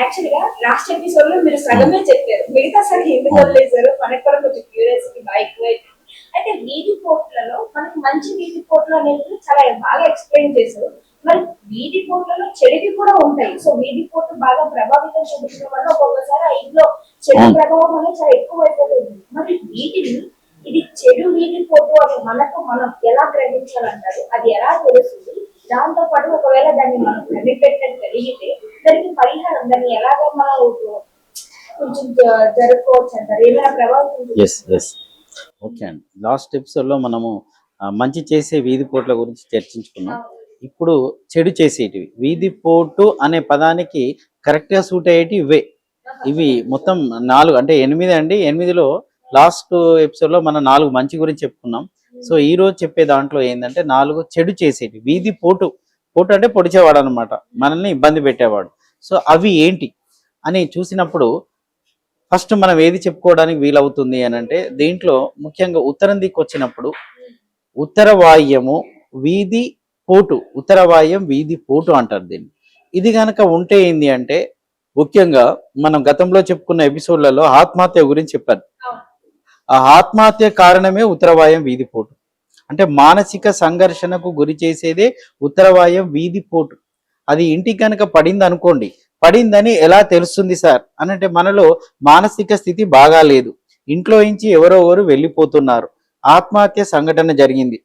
యాక్చువల్గా లాస్ట్ ఎపిసోడ్లో మీరు సగమే చెప్పారు. మిగతా సగం ఎందుకు వదిలేశారు? మనకు కూడా కొంచెం క్యూరియాసిటీ బాగా ఎక్కువైపోయింది అయితే వీధి పోట్లలో మనకి మంచి వీధి పోట్లు అనేది చాలా బాగా ఎక్స్ప్లెయిన్ చేశారు. మరి వీధి పోట్లలో చెడువి కూడా ఉంటాయి. సో వీధి పోట్లు బాగా ప్రభావితం చూపించడం వల్ల ఒక్కొక్కసారి ఆ ఇంట్లో చెడు. ప్రభావం అనేది చాలా ఎక్కువ అయిపోతుంది మరి వీటిని ఇది చెడు వీధి పోటు అని మనకు మనం ఎలా గ్రహించాలంటారు? అది ఎలా తెలుస్తుంది? దాంతో పాటు ఒకవేళ దాన్ని మనం కనిపెట్టడం కలిగితే దానికి పరిహారం దాన్ని ఎలాగ మనం కొంచెం జరుపుకోవచ్చు అంటారు? ఏమైనా ప్రభావితం ఎస్ ఎస్ ఓకే అండి. లాస్ట్ ఎపిసోడ్లో మనము మంచి చేసే వీధి పోట్ల గురించి చర్చించుకున్నాం. ఇప్పుడు చెడు చేసేటివి. వీధి పోటు అనే పదానికి కరెక్ట్గా సూట్ అయ్యేటి ఇవే. ఇవి మొత్తం నాలుగు అంటే ఎనిమిది అండి. ఎనిమిదిలో లాస్ట్ ఎపిసోడ్లో మనం నాలుగు మంచి గురించి చెప్పుకున్నాం. సో ఈ రోజు చెప్పే దాంట్లో ఏంటంటే నాలుగు చెడు చేసేవి. వీధి పోటు. పోటు అంటే పొడిచేవాడు అనమాట మనల్ని ఇబ్బంది పెట్టేవాడు. సో అవి ఏంటి అని చూసినప్పుడు ఫస్ట్ మనం ఏది చెప్పుకోవడానికి వీలవుతుంది అని అంటే దీంట్లో ముఖ్యంగా ఉత్తరం దిక్కు వచ్చినప్పుడు ఉత్తర వాయుము వీధి పోటు. ఉత్తర వాయుం వీధి పోటు అంటారు దీన్ని. ఇది గనక ఉంటే ఏంది అంటే ముఖ్యంగా మనం గతంలో చెప్పుకున్న ఎపిసోడ్లలో ఆత్మహత్య గురించి చెప్పారు. ఆ ఆత్మహత్య కారణమే ఉత్తరవాయం వీధిపోటు అంటే మానసిక సంఘర్షణకు గురి చేసేదే ఉత్తరవాయం వీధిపోటు అది ఇంటికి కనుక పడింది అనుకోండి పడిందని ఎలా తెలుస్తుంది సార్? అని అంటే మనలో మానసిక స్థితి బాగాలేదు ఇంట్లో నుంచి ఎవరో ఎవరు వెళ్ళిపోతున్నారు. ఆత్మహత్య సంఘటన జరిగింది.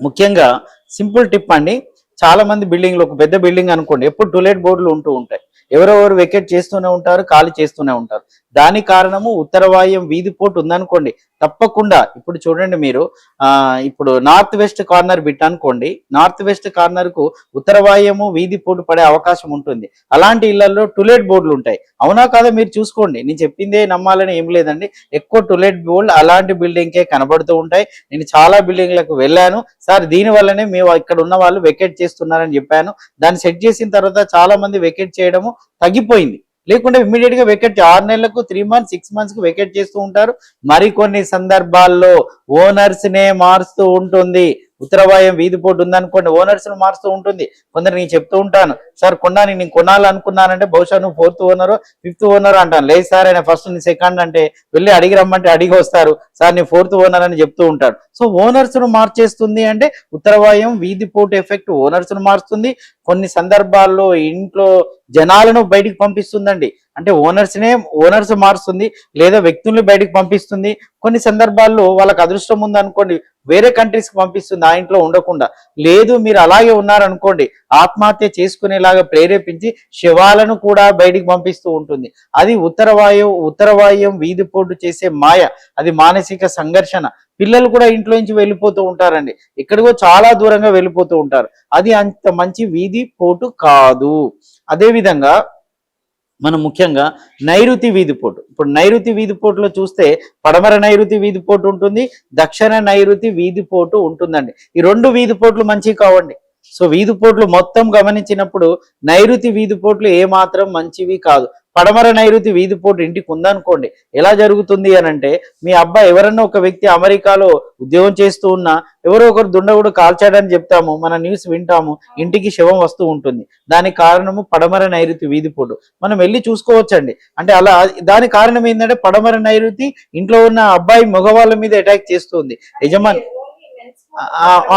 ముఖ్యంగా సింపుల్ టిప్ అండి చాలా మంది బిల్డింగ్లు ఒక పెద్ద బిల్డింగ్ అనుకోండి ఎప్పుడు టూలెట్ బోర్డులు ఉంటూ ఉంటాయి. ఎవరెవరు వెకెట్ చేస్తూనే ఉంటారు ఖాళీ చేస్తూనే ఉంటారు. దాని కారణము ఉత్తరవాయం వీధి పోటు ఉందనుకోండి తప్పకుండా. ఇప్పుడు చూడండి మీరు ఆ ఇప్పుడు నార్త్ వెస్ట్ కార్నర్ బిట్ అనుకోండి నార్త్ వెస్ట్ కార్నర్కు ఉత్తరవాయము వీధి పోటు పడే అవకాశం ఉంటుంది. అలాంటి ఇళ్ళలో టులెట్ బోర్డులు ఉంటాయి. అవునా కాదా మీరు చూసుకోండి. నేను చెప్పిందే నమ్మాలని ఏం లేదండి. ఎక్కువ టులెట్ బోర్డు అలాంటి బిల్డింగ్ కే కనబడుతూ ఉంటాయి. నేను చాలా బిల్డింగ్లకు వెళ్ళాను. సార్ దీని వల్లనే మేము ఇక్కడ ఉన్న వాళ్ళు వెకెట్ చేస్తున్నారని చెప్పాను. దాన్ని సెట్ చేసిన తర్వాత చాలా మంది వెకెట్ చేయడము తగ్గిపోయింది. లేకుంటే ఇమీడియట్గా వెకెట్ ఆరు నెలలకు త్రీ మంత్స్ సిక్స్ మంత్స్కు వెకెట్ చేస్తూ ఉంటారు. మరికొన్ని సందర్భాల్లో ఓనర్స్ నే మారుస్తూ ఉంటుంది. ఉత్తరవాయం వీధి పోటు ఉందనుకోండి ఓనర్స్ను మారుస్తూ ఉంటుంది. కొందరు నేను చెప్తూ ఉంటాను సార్ కొన్నాను నేను కొనాలనుకున్నానంటే బహుశా నువ్వు ఫోర్త్ ఓనర్ ఫిఫ్త్ ఓనర్ అంటాను. లేదు సార్ ఆయన ఫస్ట్ నీ సెకండ్ అంటే వెళ్ళి అడిగి రమ్మంటే అడిగి వస్తారు. సార్ నీ ఫోర్త్ ఓనర్ అని చెప్తూ ఉంటాడు. సో ఓనర్స్ను మార్చేస్తుంది అంటే ఉత్తరవాయం వీధి పోటు ఎఫెక్ట్ ఓనర్స్ను మారుస్తుంది. కొన్ని సందర్భాల్లో ఇంట్లో జనాలను బయటికి పంపిస్తుందండి. అంటే ఓనర్స్ నే ఓనర్స్ మారుస్తుంది. లేదా వ్యక్తుల్ని బయటికి పంపిస్తుంది. కొన్ని సందర్భాల్లో వాళ్ళకి అదృష్టం ఉందనుకోండి వేరే కంట్రీస్కి పంపిస్తుంది ఆ ఇంట్లో ఉండకుండా. లేదు మీరు అలాగే ఉన్నారనుకోండి ఆత్మహత్య చేసుకునేలాగా ప్రేరేపించి శవాలను కూడా బయటికి పంపిస్తూ ఉంటుంది. అది ఉత్తరవాయువు ఉత్తరవాయం వీధిపోటు చేసే మాయ అది మానసిక సంఘర్షణ. పిల్లలు కూడా ఇంట్లో నుంచి వెళ్ళిపోతూ ఉంటారండి. ఎక్కడికో చాలా దూరంగా వెళ్ళిపోతూ ఉంటారు. అది అంత మంచి వీధి పోటు కాదు. అదే విధంగా మనం ముఖ్యంగా నైరుతి వీధిపోటు ఇప్పుడు నైరుతి వీధిపోటులో చూస్తే పడమర నైరుతి వీధిపోటు ఉంటుంది దక్షిణ నైరుతి వీధిపోటు ఉంటుందండి. ఈ రెండు వీధిపోట్లు మంచివి కావండి. సో వీధిపోట్లు మొత్తం గమనించినప్పుడు నైరుతి వీధిపోట్లు ఏమాత్రం మంచివి కాదు. పడమర నైరుతి వీధిపోటు ఇంటికి ఉందనుకోండి ఎలా జరుగుతుంది అని అంటే మీ అబ్బాయి ఎవరన్నా ఒక వ్యక్తి అమెరికాలో ఉద్యోగం చేస్తూ ఉన్నా ఎవరో ఒకరు దుండగుడు కాల్చాడని చెప్తాము మన న్యూస్ వింటాము ఇంటికి శవం వస్తూ ఉంటుంది. దానికి కారణము పడమర నైరుతి వీధి పోటు మనం వెళ్ళి చూసుకోవచ్చండి. అంటే అలా దాని కారణం ఏంటంటే పడమర నైరుతి ఇంట్లో ఉన్న అబ్బాయి మగవాళ్ళ మీద అటాక్ చేస్తుంది యజమాని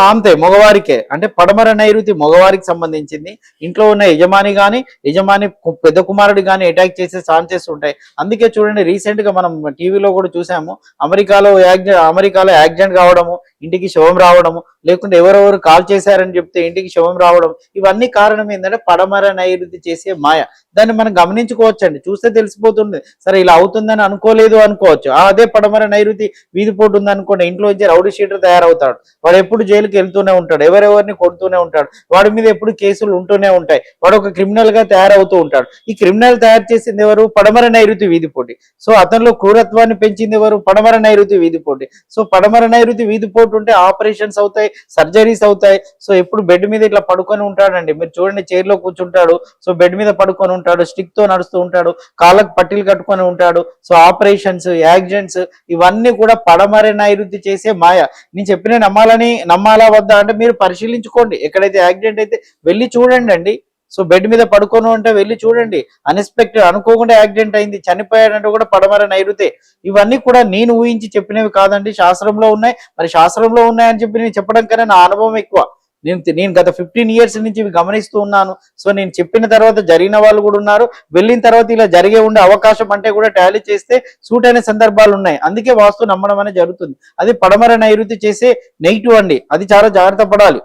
అంతే మగవారికే. అంటే పడమర నైరుతి మగవారికి సంబంధించింది. ఇంట్లో ఉన్న యజమాని గాని యజమాని పెద్ద కుమారుడు గాని అటాక్ చేసే ఛాన్సెస్ ఉంటాయి. అందుకే చూడండి రీసెంట్గా మనం టీవీలో కూడా చూసాము అమెరికాలో యాక్సిడెంట్ అమెరికాలో యాక్సిడెంట్ కావడము ఇంటికి శవం రావడం లేకుంటే ఎవరెవరు కాల్ చేశారని చెప్తే ఇంటికి శవం రావడం ఇవన్నీ కారణం ఏంటంటే పడమర నైరుతి చేసే మాయ. దాన్ని మనం గమనించుకోవచ్చండి. చూస్తే తెలిసిపోతుంది. సరే ఇలా అవుతుందని అనుకోలేదు అనుకోవచ్చు. అదే పడమర నైరుతి వీధిపోటు ఉంది అనుకోండి ఇంట్లో నుంచి రౌడీ షీటర్ తయారవుతాడు. వాడు ఎప్పుడు జైలుకి వెళ్తూనే ఉంటాడు ఎవరెవరిని కొడుతూనే ఉంటాడు. వాడి మీద ఎప్పుడు కేసులు ఉంటూనే ఉంటాయి. వాడు ఒక క్రిమినల్గా తయారవుతూ ఉంటాడు. ఈ క్రిమినల్ తయారు చేసింది ఎవరు? పడమర నైరుతి వీధిపోటి సో అతనిలో క్రూరత్వాన్ని పెంచింది ఎవరు? పడమర నైరుతి వీధిపోటి సో పడమర నైరుతి అవుట్ ఉంటే ఆపరేషన్స్ అవుతాయి సర్జరీస్ అవుతాయి. సో ఎప్పుడు బెడ్ మీద ఇట్లా పడుకొని ఉంటాడండి. మీరు చూడండి చైర్లో కూర్చుంటాడు. సో బెడ్ మీద పడుకొని ఉంటాడు స్టిక్తో నడుస్తూ ఉంటాడు కాళ్ళకు పట్టీలు కట్టుకొని ఉంటాడు. సో ఆపరేషన్స్ యాక్సిడెంట్స్ ఇవన్నీ కూడా పడమరే నైరుతి చేసే మాయ. నేను చెప్పిన నమ్మాలని నమ్మాలా వద్దా అంటే మీరు పరిశీలించుకోండి. ఎక్కడైతే యాక్సిడెంట్ అయితే వెళ్ళి చూడండి అండి సో బెడ్ మీద పడుకోను అంటే వెళ్ళి చూడండి. అన్ఎక్స్పెక్టెడ్ అనుకోకుండా యాక్సిడెంట్ అయింది. చనిపోయాడంటే కూడా పడమర నైరుతే. ఇవన్నీ కూడా నేను ఊహించి చెప్పినవి కాదండి. శాస్త్రంలో ఉన్నాయి. మరి శాస్త్రంలో ఉన్నాయని చెప్పి నేను చెప్పడం కన్నా నా అనుభవం ఎక్కువ. నేను నేను గత ఫిఫ్టీన్ ఇయర్స్ నుంచి ఇవి గమనిస్తూ ఉన్నాను. సో నేను చెప్పిన తర్వాత జరిగిన వాళ్ళు కూడా ఉన్నారు. వెళ్ళిన తర్వాత ఇలా జరిగే ఉండే అవకాశం అంటే కూడా టాలీ చేస్తే సూట్ అయిన సందర్భాలు ఉన్నాయి. అందుకే వాస్తు నమ్మడం అనేది జరుగుతుంది. అది పడమర నైరుతి చేసే నెగిటివ్ అండి. అది చాలా జాగ్రత్త పడాలి.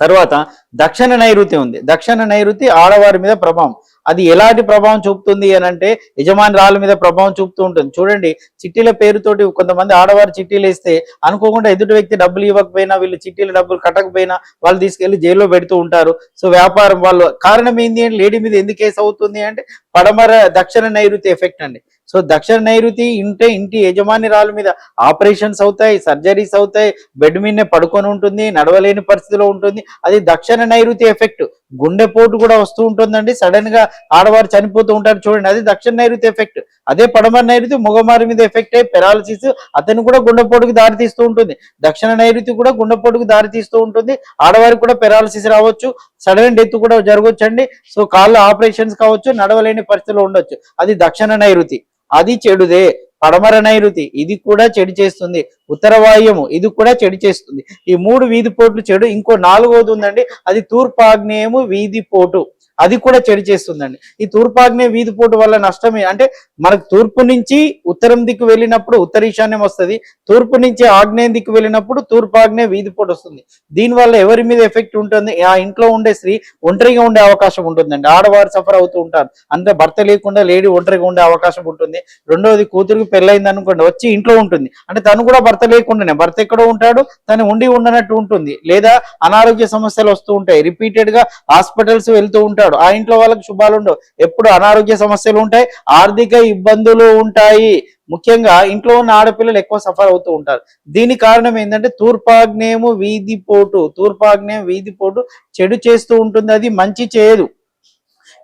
తర్వాత దక్షిణ నైరుతి ఉంది. దక్షిణ నైరుతి ఆడవారి మీద ప్రభావం. అది ఎలాంటి ప్రభావం చూపుతుంది అని అంటే యజమాని రాళ్ళ మీద ప్రభావం చూపుతూ ఉంటుంది. చూడండి చిట్టీల పేరుతోటి కొంతమంది ఆడవారు చిట్టీలు వేస్తే అనుకోకుండా ఎదుటి వ్యక్తి డబ్బులు ఇవ్వకపోయినా వీళ్ళు చిట్టీల డబ్బులు కట్టకపోయినా వాళ్ళు తీసుకెళ్ళి జైల్లో పెడుతూ ఉంటారు. సో వ్యాపారం వాళ్ళు కారణం ఏంది అంటే లేడీ మీద ఎందుకు కేసు అవుతుంది అంటే పడమర దక్షిణ నైరుతి ఎఫెక్ట్ అండి. సో దక్షిణ నైరుతి ఇంటే ఇంటి యజమాని రాళ్ళ మీద ఆపరేషన్స్ అవుతాయి సర్జరీస్ అవుతాయి బెడ్ మీదనే పడుకొని ఉంటుంది నడవలేని పరిస్థితిలో ఉంటుంది. అది దక్షిణ నైరుతి ఎఫెక్ట్. గుండెపోటు కూడా వస్తూ ఉంటుందండి. సడన్గా ఆడవారు చనిపోతూ ఉంటారు చూడండి. అది దక్షిణ నైరుతి ఎఫెక్ట్. అదే పడమర నైరుతి ముగమారి మీద ఎఫెక్ట్ అయ్యి పెరాలసిస్ అతను కూడా గుండెపోటుకు దారి తీస్తూ ఉంటుంది. దక్షిణ నైరుతి కూడా గుండెపోటుకు దారి తీస్తూ ఉంటుంది. ఆడవారికి కూడా పెరాలసిస్ రావచ్చు. సడన్ డెత్ కూడా జరగవచ్చండి సో కాళ్ళు ఆపరేషన్స్ కావచ్చు. నడవలేని పరిస్థితిలో ఉండొచ్చు. అది దక్షిణ నైరుతి. అది చెడుదే. పడమర నైరుతి ఇది కూడా చెడు చేస్తుంది. ఉత్తర వాయుము ఇది కూడా చెడు చేస్తుంది. ఈ మూడు వీధి పోట్లు చెడు. ఇంకో నాలుగోది ఉందండి. అది తూర్పాగ్నేయము వీధి పోటు అది కూడా చెడు చేస్తుందండి. ఈ తూర్పాగ్నే వీధిపోటు వల్ల నష్టమే. అంటే మనకు తూర్పు నుంచి ఉత్తరం దిక్కు వెళ్ళినప్పుడు ఉత్తర ఈశాన్యం వస్తుంది తూర్పు నుంచి ఆగ్నేయం దిక్కు వెళ్ళినప్పుడు తూర్పాగ్నే వీధిపోటు వస్తుంది. దీనివల్ల ఎవరి మీద ఎఫెక్ట్ ఉంటుంది? ఆ ఇంట్లో ఉండే స్త్రీ ఒంటరిగా ఉండే అవకాశం ఉంటుందండి. ఆడవారు సఫర్ అవుతూ ఉంటారు. అంటే భర్త లేకుండా లేడీ ఒంటరిగా ఉండే అవకాశం ఉంటుంది. రెండవది కూతురికి పెళ్ళైంది అనుకోండి వచ్చి ఇంట్లో ఉంటుంది. అంటే తను కూడా భర్త లేకుండానే భర్త ఎక్కడో ఉంటాడు తను ఉండి ఉండనట్టు ఉంటుంది. లేదా అనారోగ్య సమస్యలు వస్తూ ఉంటాయి. రిపీటెడ్గా హాస్పిటల్స్ వెళ్తూ ఉంటాడు. ఆ ఇంట్లో వాళ్ళకి శుభాలు ఉండవు. ఎప్పుడు అనారోగ్య సమస్యలు ఉంటాయి ఆర్థిక ఇబ్బందులు ఉంటాయి. ముఖ్యంగా ఇంట్లో ఉన్న ఆడపిల్లలు ఎక్కువ సఫర్ అవుతూ ఉంటారు. దీని కారణం ఏంటంటే తూర్పాగ్నేయము వీధి పోటు తూర్పాగ్నేయం వీధి పోటు చెడు చేస్తూ ఉంటుంది. అది మంచి చేయదు.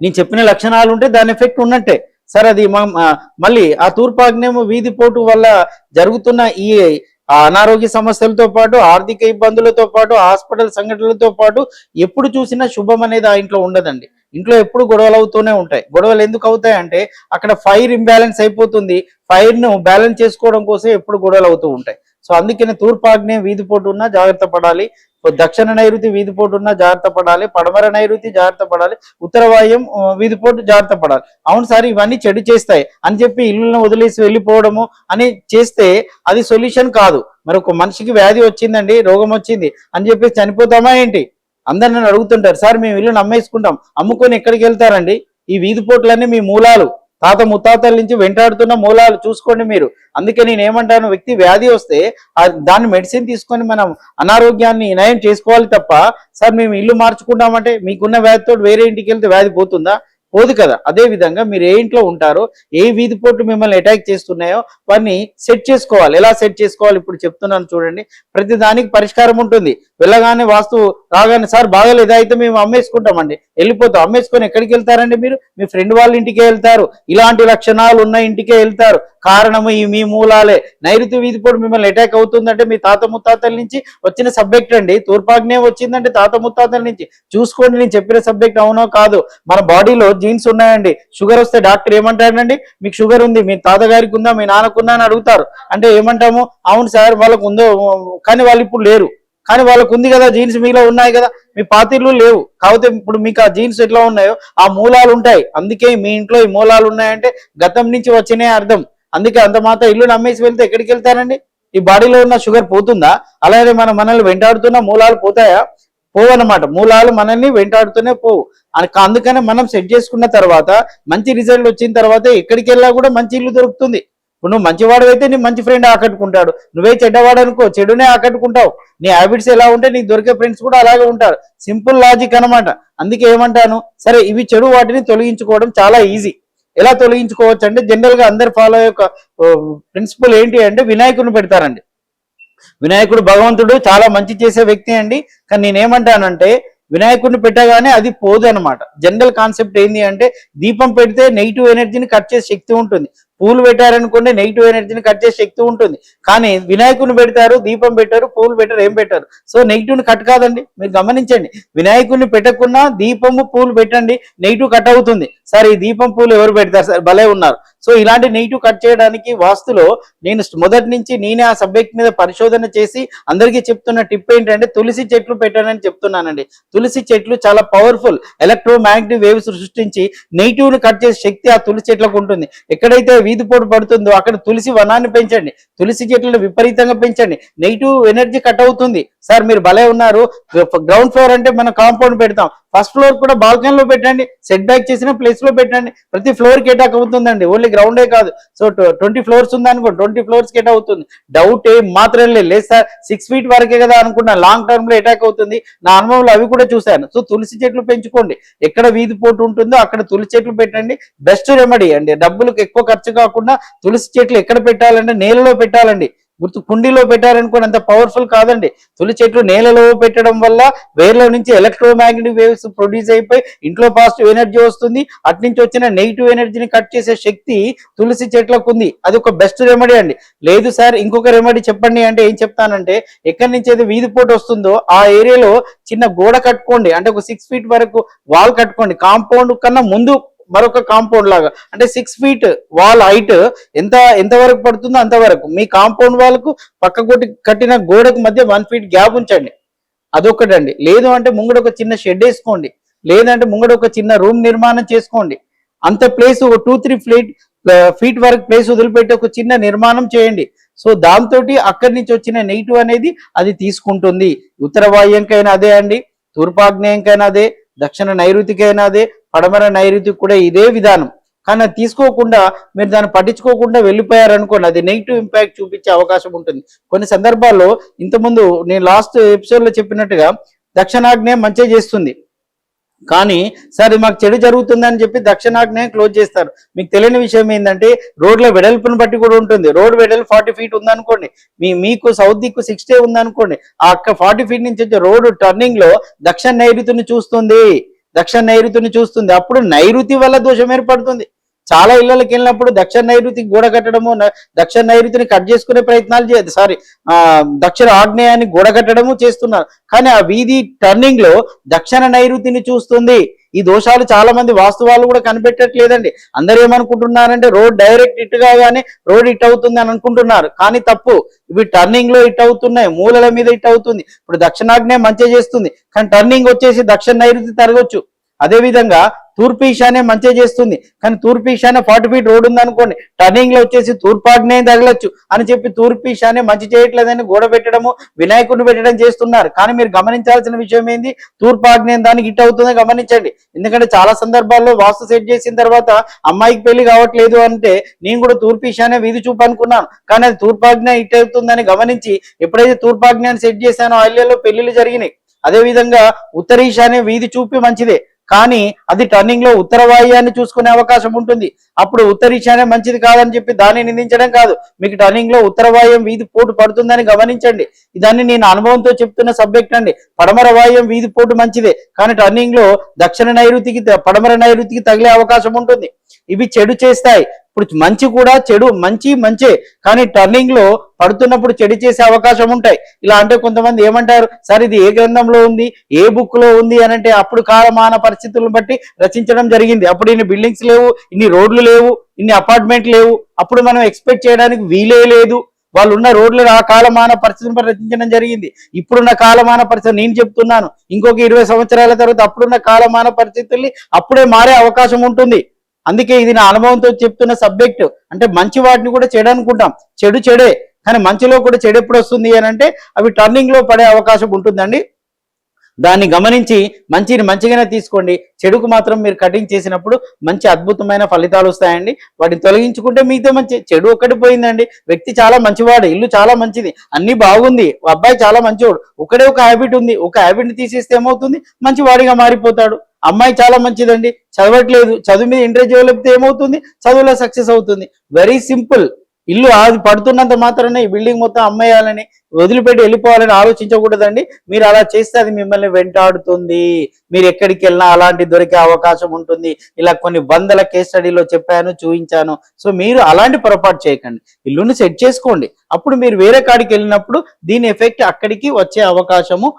నేను చెప్పిన లక్షణాలు ఉంటే దాని ఎఫెక్ట్ ఉన్నట్టే. సరే అది మళ్ళీ ఆ తూర్పాగ్నేయము వీధి పోటు వల్ల జరుగుతున్న ఈ ఆ అనారోగ్య సమస్యలతో పాటు ఆర్థిక ఇబ్బందులతో పాటు హాస్పిటల్ సంఘటనలతో పాటు ఎప్పుడు చూసినా శుభం అనేది ఆ ఇంట్లో ఉండదండి. ఇంట్లో ఎప్పుడు గొడవలు అవుతూనే ఉంటాయి. గొడవలు ఎందుకు అవుతాయి అంటే అక్కడ ఫైర్ ఇంబ్యాలెన్స్ అయిపోతుంది. ఫైర్ను బ్యాలెన్స్ చేసుకోవడం కోసం ఎప్పుడు గొడవలు అవుతూ ఉంటాయి. సో అందుకనే తూర్పాగ్నేయం వీధి పోటు ఉన్నా జాగ్రత్త పడాలి. దక్షిణ నైరుతి వీధి పోటు ఉన్నా జాగ్రత్త పడాలి. పడమర నైరుతి జాగ్రత్త పడాలి. ఉత్తరవాయం వీధి పోటు జాగ్రత్త పడాలి. అవును సార్ ఇవన్నీ చెడు చేస్తాయి. అని చెప్పి ఇల్లులను వదిలేసి వెళ్ళిపోవడము అని చేస్తే అది సొల్యూషన్ కాదు. మరి ఒక మనిషికి వ్యాధి వచ్చిందండి రోగం వచ్చింది అని చెప్పి చనిపోతామా ఏంటి? అందరు నన్ను అడుగుతుంటారు సార్ మేము ఇల్లు నమ్మేసుకుంటాం అమ్ముకొని ఎక్కడికి వెళ్తారండి? ఈ వీధి పోట్లన్నీ మీ మూలాలు. తాత ముత్తాతల నుంచి వెంటాడుతున్న మూలాలు చూసుకోండి మీరు. అందుకే నేను ఏమంటాను వ్యక్తి వ్యాధి వస్తే దాన్ని మెడిసిన్ తీసుకొని మనం అనారోగ్యాన్ని నయం చేసుకోవాలి తప్ప సార్ మేము ఇల్లు మార్చుకుంటామంటే మీకున్న వ్యాధితో వేరే ఇంటికి వెళ్తే వ్యాధి పోతుందా? పోదు కదా. అదే విధంగా మీరు ఏ ఇంట్లో ఉంటారో ఏ వీధి పోటు మిమ్మల్ని అటాక్ చేస్తున్నాయో వాటిని సెట్ చేసుకోవాలి. ఎలా సెట్ చేసుకోవాలి ఇప్పుడు చెప్తున్నాను చూడండి. ప్రతి దానికి పరిష్కారం ఉంటుంది. వెళ్ళగానే వాస్తు రాగానే సార్ బాగాలేదు అయితే మేము అమ్మేసుకుంటామండి. వెళ్ళిపోతాం. అమ్మేసుకొని ఎక్కడికి వెళ్తారండి మీరు? మీ ఫ్రెండ్ వాళ్ళ ఇంటికే వెళ్తారు. ఇలాంటి లక్షణాలు ఉన్న ఇంటికే వెళ్తారు. కారణము ఈ మీ మూలాలే. నైరుతి వీధి పొడి మిమ్మల్ని అటాక్ అవుతుందంటే మీ తాత ముత్తాతల నుంచి వచ్చిన సబ్జెక్ట్ అండి. తూర్పాగ్నే వచ్చిందంటే తాత ముత్తాతల నుంచి. చూసుకోండి నేను చెప్పిన సబ్జెక్ట్ అవునో కాదు. మన బాడీలో జీన్స్ ఉన్నాయండి. షుగర్ వస్తే డాక్టర్ ఏమంటాడండి? మీకు షుగర్ ఉంది మీ తాతగారికి ఉందా మీ నాన్నకుందా అని అడుగుతారు. అంటే ఏమంటాము? అవును సార్ వాళ్ళకు ఉందో కానీ వాళ్ళు ఇప్పుడు లేరు. కానీ వాళ్ళకు ఉంది కదా జీన్స్ మీలో ఉన్నాయి కదా మీ పాతిళ్ళు లేవు. కాకపోతే ఇప్పుడు మీకు ఆ జీన్స్ ఎట్లా ఉన్నాయో ఆ మూలాలు ఉంటాయి అందుకే మీ ఇంట్లో ఈ మూలాలు ఉన్నాయంటే గతం నుంచి వచ్చినే అర్థం. అందుకే అంత మాత్రం ఇల్లు నమ్మేసి వెళ్తే ఎక్కడికి వెళ్తారండి ఈ బాడీలో ఉన్న షుగర్ పోతుందా? అలాగే మన మనల్ని వెంటాడుతున్న మూలాలు పోతాయా? పోవన్నమాట. మూలాలు మనల్ని వెంటాడుతూనే పోవు. అందుకనే మనం సెట్ చేసుకున్న తర్వాత మంచి రిజల్ట్ వచ్చిన తర్వాత ఎక్కడికి వెళ్ళా కూడా మంచి ఇల్లు దొరుకుతుంది. ఇప్పుడు నువ్వు మంచివాడు అయితే నీ మంచి ఫ్రెండ్ ఆకట్టుకుంటాడు. నువ్వే చెడ్డవాడు అనుకో చెడునే ఆకట్టుకుంటావు. నీ హ్యాబిట్స్ ఎలా ఉంటే నీకు దొరికే ఫ్రెండ్స్ కూడా అలాగే ఉంటారు. సింపుల్ లాజిక్ అనమాట అందుకే ఏమంటాను? సరే ఇవి చెడు వాటిని తొలగించుకోవడం చాలా ఈజీ ఎలా తొలగించుకోవచ్చు అంటే జనరల్గా అందరు ఫాలో యొక్క ప్రిన్సిపల్ ఏంటి అంటే వినాయకుడిని పెడతారండి. వినాయకుడు భగవంతుడు చాలా మంచి చేసే వ్యక్తి అండి. కానీ నేనేమంటానంటే వినాయకుడిని పెట్టగానే అది పోదు అనమాట జనరల్ కాన్సెప్ట్ ఏంటి అంటే దీపం పెడితే నెగిటివ్ ఎనర్జీని కట్ చేసే శక్తి ఉంటుంది. పూలు పెట్టారనుకోండి నెగిటివ్ ఎనర్జీని కట్ చేసే శక్తి ఉంటుంది. కానీ వినాయకుడిని పెడతారు దీపం పెట్టారు పూలు పెట్టారు ఏం పెట్టారు? సో నెగిటివ్ని కట్ కాదండి. మీరు గమనించండి. వినాయకుడిని పెట్టకుండా దీపము పూలు పెట్టండి నెగిటివ్ కట్ అవుతుంది. సార్ ఈ దీపం పూలు ఎవరు పెడతారు? సార్ భలే ఉన్నారు. సో ఇలాంటి నెగిటివ్ కట్ చేయడానికి వాస్తులో నేను మొదటి నుంచి నేనే ఆ సబ్జెక్ట్ మీద పరిశోధన చేసి అందరికీ చెప్తున్న టిప్ ఏంటంటే తులసి చెట్లు పెట్టానని చెప్తున్నానండి. తులసి చెట్లు చాలా పవర్ఫుల్ ఎలక్ట్రో మ్యాగ్నెటిక్ వేవ్స్ సృష్టించి నెగిటివ్ను కట్ చేసే శక్తి ఆ తులసి చెట్లకు ఉంటుంది. ఎక్కడైతే వీధిపోటు పడుతుందో అక్కడ తులసి వనాన్ని పెంచండి. తులసి చెట్లను విపరీతంగా పెంచండి. నెగిటివ్ ఎనర్జీ కట్ అవుతుంది. సార్ మీరు భలే ఉన్నారు. గ్రౌండ్ ఫ్లోర్ అంటే మనం కాంపౌండ్ పెడతాం. ఫస్ట్ ఫ్లోర్ కూడా బాల్కనీ లో పెట్టండి. సెట్ బ్యాక్ చేసిన ప్లేస్లో పెట్టండి. ప్రతి ఫ్లోర్కి అటాక్ అవుతుందండి. ఓన్లీ గ్రౌండే కాదు. సో ట్వంటీ ఫ్లోర్స్ ఉంది అనుకో ట్వంటీ ఫ్లోర్స్ ఎట్ అవుతుంది డౌట్ ఏం మాత్రం లేదు. లేదు సార్ సిక్స్ ఫీట్ వరకే కదా అనుకున్నా లాంగ్ టర్మ్లో అటాక్ అవుతుంది. నా అనుభవంలో అవి కూడా చూశాను. సో తులసి చెట్లు పెంచుకోండి. ఎక్కడ వీధి పోటు ఉంటుందో అక్కడ తులసి చెట్లు పెట్టండి. బెస్ట్ రెమెడీ అండి డబ్బులకు ఎక్కువ ఖర్చు కాకుండా తులసి చెట్లు ఎక్కడ పెట్టాలంటే నేలలో పెట్టాలండి. గుర్తు కుండీలో పెట్టారనుకోండి అంత పవర్ఫుల్ కాదండి. తొలి చెట్లు నేలలో పెట్టడం వల్ల వేర్ల నుంచి ఎలక్ట్రోమాగ్నెటిక్ వేవ్స్ ప్రొడ్యూస్ అయిపోయి ఇంట్లో పాజిటివ్ ఎనర్జీ వస్తుంది. అటు నుంచి వచ్చిన నెగిటివ్ ఎనర్జీని కట్ చేసే శక్తి తులసి చెట్లకు ఉంది. అది ఒక బెస్ట్ రెమెడీ అండి. లేదు సార్ ఇంకొక రెమెడీ చెప్పండి అంటే ఏం చెప్తానంటే ఎక్కడి నుంచి అయితే వీధి పోటు వస్తుందో ఆ ఏరియాలో చిన్న గోడ కట్టుకోండి. అంటే ఒక సిక్స్ ఫీట్ వరకు వాల్ కట్టుకోండి. కాంపౌండ్ కన్నా ముందు మరొక కాంపౌండ్ లాగా. అంటే సిక్స్ ఫీట్ వాల్ హైట్ ఎంత ఎంత వరకు పడుతుందో అంతవరకు మీ కాంపౌండ్ వాళ్ళకు పక్క కొట్టి కట్టిన గోడకు మధ్య వన్ ఫీట్ గ్యాప్ ఉంచండి. అదొకటండి లేదు అంటే ముంగడ ఒక చిన్న షెడ్ వేసుకోండి. లేదంటే ముంగడ ఒక చిన్న రూమ్ నిర్మాణం చేసుకోండి. అంత ప్లేస్ ఒక టూ త్రీ ఫీట్ ఫీట్ వరకు ప్లేస్ వదిలిపెట్టి ఒక చిన్న నిర్మాణం చేయండి. సో దాంతో అక్కడి నుంచి వచ్చిన నెగిటివ్ అనేది అది తీసుకుంటుంది. ఉత్తర వాయుంకైనా అదే అండి. తూర్పాగ్నేయంకైనా అదే. దక్షిణ నైరుతికైనా అదే పడమర నైరుతికి కూడా ఇదే విధానం. కానీ అది తీసుకోకుండా మీరు దాన్ని పట్టించుకోకుండా వెళ్ళిపోయారనుకోండి అది నెగిటివ్ ఇంపాక్ట్ చూపించే అవకాశం ఉంటుంది. కొన్ని సందర్భాల్లో ఇంతకుముందు నేను లాస్ట్ ఎపిసోడ్లో చెప్పినట్టుగా దక్షిణాగ్నే మంచిగా చేస్తుంది. కానీ సార్ మాకు చెడు జరుగుతుందని చెప్పి దక్షిణాగ్నే క్లోజ్ చేస్తారు. మీకు తెలియని విషయం ఏంటంటే రోడ్ల వెడల్పును బట్టి కూడా ఉంటుంది. రోడ్ వెడల్పు ఫార్టీ ఫీట్ ఉందనుకోండి మీ మీకు సౌత్ దిక్కు సిక్స్టీ ఉందనుకోండి ఆ ఫార్టీ ఫీట్ నుంచి వచ్చే రోడ్ టర్నింగ్లో దక్షిణ నైరుతిని చూస్తుంది. దక్షిణ నైరుతిని చూస్తుంది. అప్పుడు నైరుతి వల్ల దోషం ఏర్పడుతుంది. చాలా ఇళ్ళకి వెళ్ళినప్పుడు దక్షిణ నైరుతికి గోడ కట్టడము దక్షిణ నైరుతిని కట్ చేసుకునే ప్రయత్నాలు చేయదు సారీ ఆ దక్షిణ ఆగ్నేయాన్ని గోడ కట్టడము చేస్తున్నారు. కానీ ఆ వీధి టర్నింగ్లో దక్షిణ నైరుతిని చూస్తుంది. ఈ దోషాలు చాలా మంది వాస్తవాలు కూడా కనిపెట్టట్లేదండి. అందరూ ఏమనుకుంటున్నారంటే రోడ్ డైరెక్ట్ ఇట్ కాగానే రోడ్ ఇట్ అవుతుంది అని అనుకుంటున్నారు. కానీ తప్పు ఇవి టర్నింగ్లో ఇట్ అవుతున్నాయి మూలల మీద ఇట్ అవుతుంది. ఇప్పుడు దక్షిణాగ్నే మంచిగా చేస్తుంది కానీ టర్నింగ్ వచ్చేసి దక్షిణ నైరుతి తరగొచ్చు. అదేవిధంగా తూర్పు ఈశాన్యం మంచిగా చేస్తుంది. కానీ తూర్పు ఈశాన్య ఫార్టీ ఫీట్ రోడ్ ఉంది అనుకోండి టర్నింగ్లో వచ్చేసి తూర్పాగ్నేయం తగలొచ్చు అని చెప్పి తూర్పు ఈశాన్యం మంచి చేయట్లేదని గోడ పెట్టడము వినాయకుడిని పెట్టడం చేస్తున్నారు. కానీ మీరు గమనించాల్సిన విషయం ఏంది? తూర్పాగ్నేయం దానికి ఇట్ అవుతుందో గమనించండి. ఎందుకంటే చాలా సందర్భాల్లో వాస్తు సెట్ చేసిన తర్వాత అమ్మాయికి పెళ్ళి కావట్లేదు అంటే నేను కూడా తూర్పు ఈశాన్య వీధి చూపు అనుకున్నాను. కానీ అది తూర్పాగ్నేయం ఇట్ అవుతుందని గమనించి ఎప్పుడైతే తూర్పాగ్నేయాన్ని సెట్ చేశానో ఆ పెళ్ళిళ్ళు జరిగినాయి. అదే విధంగా ఉత్తర ఈశాన్య వీధి చూపి మంచిదే. కానీ అది టర్నింగ్లో ఉత్తరవాయుయాన్ని చూసుకునే అవకాశం ఉంటుంది. అప్పుడు ఉత్తర మంచిది కాదని చెప్పి దాన్ని నిందించడం కాదు. మీకు టర్నింగ్లో ఉత్తరవాయం వీధి పోటు పడుతుందని గమనించండి. ఇదాన్ని నేను అనుభవంతో చెప్తున్న సబ్జెక్ట్ అండి. పడమర వాయం వీధి పోటు మంచిదే. కానీ టర్నింగ్లో దక్షిణ నైరుతికి పడమర నైరుతికి తగిలే అవకాశం ఉంటుంది. ఇవి చెడు చేస్తాయి. ఇప్పుడు మంచి కూడా చెడు మంచి మంచే. కానీ టర్నింగ్లో పడుతున్నప్పుడు చెడు చేసే అవకాశం ఉంటాయి. ఇలా అంటే కొంతమంది ఏమంటారు? సార్ ఇది ఏ గ్రంథంలో ఉంది? ఏ బుక్లో ఉంది? అని అంటే అప్పుడు కాలమాన పరిస్థితులను బట్టి రచించడం జరిగింది. అప్పుడు ఇన్ని బిల్డింగ్స్ లేవు ఇన్ని రోడ్లు లేవు ఇన్ని అపార్ట్మెంట్ లేవు. అప్పుడు మనం ఎక్స్పెక్ట్ చేయడానికి వీలే లేదు. వాళ్ళు ఉన్న రోడ్లు ఆ కాలమాన పరిస్థితిని బట్టి రచించడం జరిగింది. ఇప్పుడున్న కాలమాన పరిస్థితి నేను చెప్తున్నాను. ఇంకొక ఇరవై సంవత్సరాల తర్వాత అప్పుడున్న కాలమాన పరిస్థితుల్ని అప్పుడే మారే అవకాశం ఉంటుంది. అందుకే ఇది నా అనుభవంతో చెప్తున్న సబ్జెక్ట్. అంటే మంచి వాటిని కూడా చెడు అనుకుంటాం. చెడు చెడే. కానీ మంచిలో కూడా చెడు ఎప్పుడు వస్తుంది అని అంటే అవి టర్నింగ్లో పడే అవకాశం ఉంటుందండి. దాన్ని గమనించి మంచిని మంచిగానే తీసుకోండి. చెడుకు మాత్రం మీరు కటింగ్ చేసినప్పుడు మంచి అద్భుతమైన ఫలితాలు వస్తాయండి. వాటిని తొలగించుకుంటే మీతో మంచి చెడు ఒక్కటి పోయిందండి. వ్యక్తి చాలా మంచివాడు ఇల్లు చాలా మంచిది అన్ని బాగుంది అబ్బాయి చాలా మంచివాడు ఒకడే ఒక హ్యాబిట్ ఉంది ఒక హ్యాబిట్ని తీసేస్తే ఏమవుతుంది? మంచివాడిగా మారిపోతాడు. అమ్మాయి చాలా మంచిదండి. చదవట్లేదు. చదువు మీద ఇంట్రెస్ట్ లేకపోతే ఏమవుతుంది? చదువులో సక్సెస్ అవుతుంది. వెరీ సింపుల్ ఇల్లు అది పడుతున్నంత మాత్రమే ఈ బిల్డింగ్ మొత్తం అమ్మేయాలని వదిలిపెట్టి వెళ్ళిపోవాలని ఆలోచించకూడదండి. మీరు అలా చేస్తే అది మిమ్మల్ని వెంటాడుతుంది. మీరు ఎక్కడికి వెళ్ళినా అలాంటి దొరికే అవకాశం ఉంటుంది. ఇలా కొన్ని వందల కేస్ స్టడీలో చెప్పాను చూపించాను. సో మీరు అలాంటి పొరపాటు చేయకండి. ఇల్లును సెట్ చేసుకోండి. అప్పుడు మీరు వేరే కాడికి వెళ్ళినప్పుడు దీని ఎఫెక్ట్ అక్కడికి వచ్చే అవకాశము